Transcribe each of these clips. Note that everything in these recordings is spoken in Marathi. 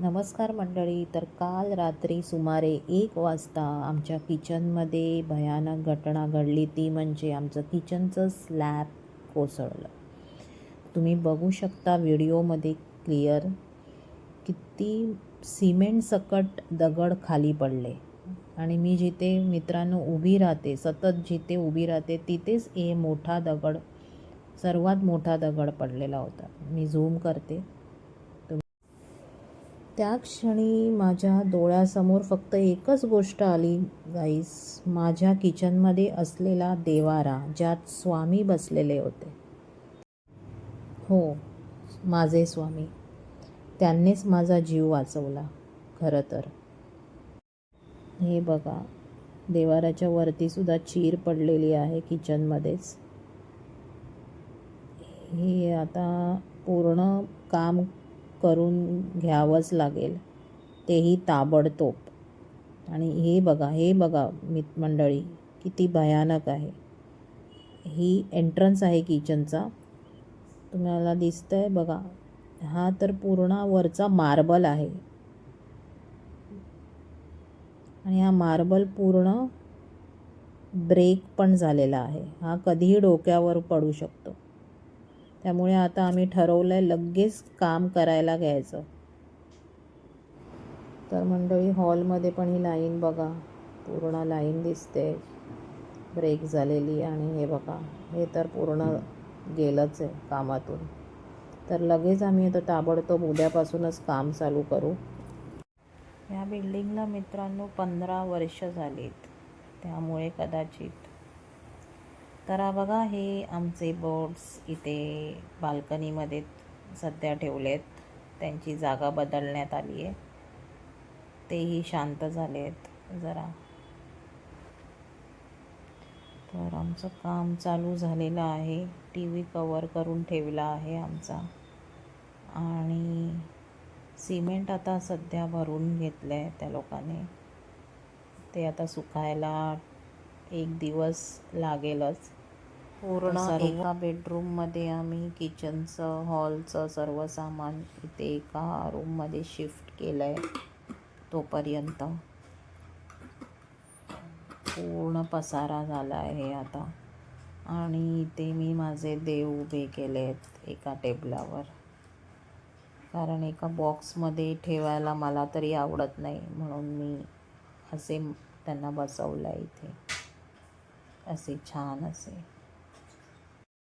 नमस्कार मंडळी तर काल रात्री सुमारे एक वाजता आमच्या किचनमध्ये भयानक घटना घडली. ती म्हणजे आमचं किचनचं स्लॅब कोसळलं. तुम्ही बघू शकता व्हिडिओमध्ये क्लिअर किती सिमेंट सकट दगड खाली पडले. आणि मी जिथे मित्रांनो उभी राहते सतत जिथे उभी राहते तिथेच ए मोठा दगड सर्वात मोठा दगड पडलेला होता. मी झूम करते. त्या क्षणी माझ्या डोळ्यासमोर फक्त एकच गोष्ट आली गाईस माझ्या किचनमध्ये असलेला देवारा ज्यात स्वामी बसलेले होते. हो माझे स्वामी. त्यांनीच माझा जीव वाचवला खरं तर. हे बघा देवाराच्या वरतीसुद्धा चीर पडलेली आहे किचनमध्येच हे आता पूर्ण काम करून घ्यावंच लागेल. तेही ताबडतोब. आणि हे बघा हे बघा मित मंडळी किती भयानक आहे. ही एंट्रन्स आहे किचनचा तुम्हाला दिसतं आहे बघा हा तर पूर्ण वरचा मार्बल आहे. आणि हा मार्बल पूर्ण ब्रेक पण झालेला आहे. हा कधीही डोक्यावर पडू शकतो. त्यामुळे आता आम्ही ठरवलं आहे लगेच काम करायला घ्यायचं. तर मंडळी हॉलमध्ये पण ही लाईन बघा. पूर्ण लाईन दिसते. ब्रेक झालेली आणि हे बघा. हे तर पूर्ण गेलंच आहे कामातून. तर लगेच आम्ही आता ताबडतोब उद्यापासूनच काम चालू करू. या बिल्डिंगला मित्रांनो पंधरा वर्ष झालीत. त्यामुळे कदाचित तर बघा हे आमचे बोर्ड्स इथे बाल्कनीमध्ये सध्या ठेवलेत. त्यांची जागा बदलण्यात आली आहे. तेही शांत झाले आहेत जरा. तर आमचं काम चालू झालेलं आहे. टी व्ही कवर करून ठेवला आहे आमचा. आणि सिमेंट आता सध्या भरून घेतलं आहे त्या लोकांनी. ते आता सुकायला एक दिवस लागेलच. पूर्ण एका बेडरूममध्ये आम्ही किचनचं हॉलचं सर्व सामान इथे एका रूममध्ये शिफ्ट केलं आहे तोपर्यंत. पूर्ण पसारा झाला आहे आता. आणि इथे मी माझे देव उभे केले आहेत एका टेबलावर कारण एका बॉक्समध्ये ठेवायला मला तरी आवडत नाही म्हणून मी असे त्यांना बसवलं आहे इथे. असे छान असे.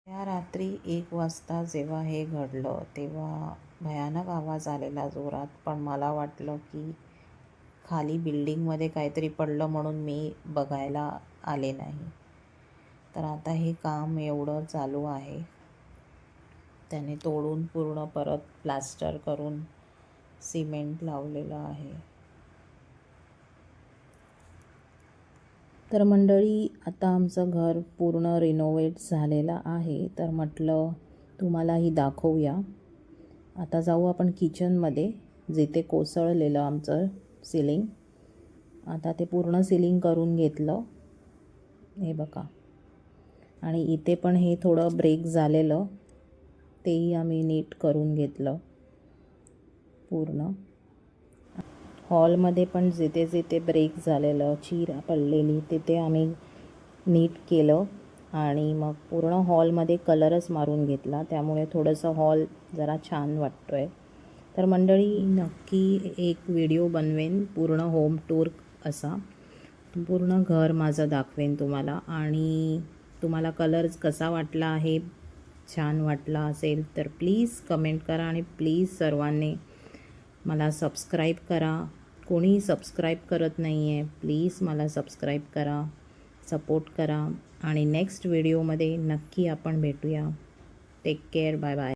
त्या रात्री एक वाजता जेव्हा हे घडलं तेव्हा भयानक आवाज आलेला जोरात. पण मला वाटलं की खाली बिल्डिंगमध्ये काहीतरी पडलं म्हणून मी बघायला आले नाही. तर आता हे काम एवढं चालू आहे. त्याने तोडून पूर्ण परत प्लास्टर करून सिमेंट लावलेलं आहे. तर मंडळी आता आमचं घर पूर्ण रिनोवेट झालेलं आहे. तर म्हटलं तुम्हालाही दाखवूया. आता जाऊ आपण किचनमध्ये जिथे कोसळलेलं आमचं सिलिंग आता ते पूर्ण सिलिंग करून घेतलं. हे बघा. आणि इथे पण हे थोडं ब्रेक झालेलं. तेही आम्ही नीट करून घेतलं. पूर्ण. हॉलमध्ये पण जिथे जिथे ब्रेक झालेलं चीर पडलेली तिथे आम्ही नीट केलं आणि मग पूर्ण हॉलमध्ये कलरच मारून घेतला. त्यामुळे थोडंसं हॉल जरा छान वाटतो आहे तर मंडळी नक्की एक व्हिडिओ बनवेन पूर्ण होम टूर असा. पूर्ण घर माझं दाखवेन तुम्हाला. आणि तुम्हाला कलर्स कसा वाटला आहे छान वाटला असेल तर प्लीज कमेंट करा आणि प्लीज सर्वांनी मला सबस्क्राईब करा. कोणीही सबस्क्राईब करत नाही आहे प्लीज मला सबस्क्राईब करा सपोर्ट करा. आणि नेक्स्ट व्हिडिओमध्ये नक्की आपण भेटूया. Take care bye bye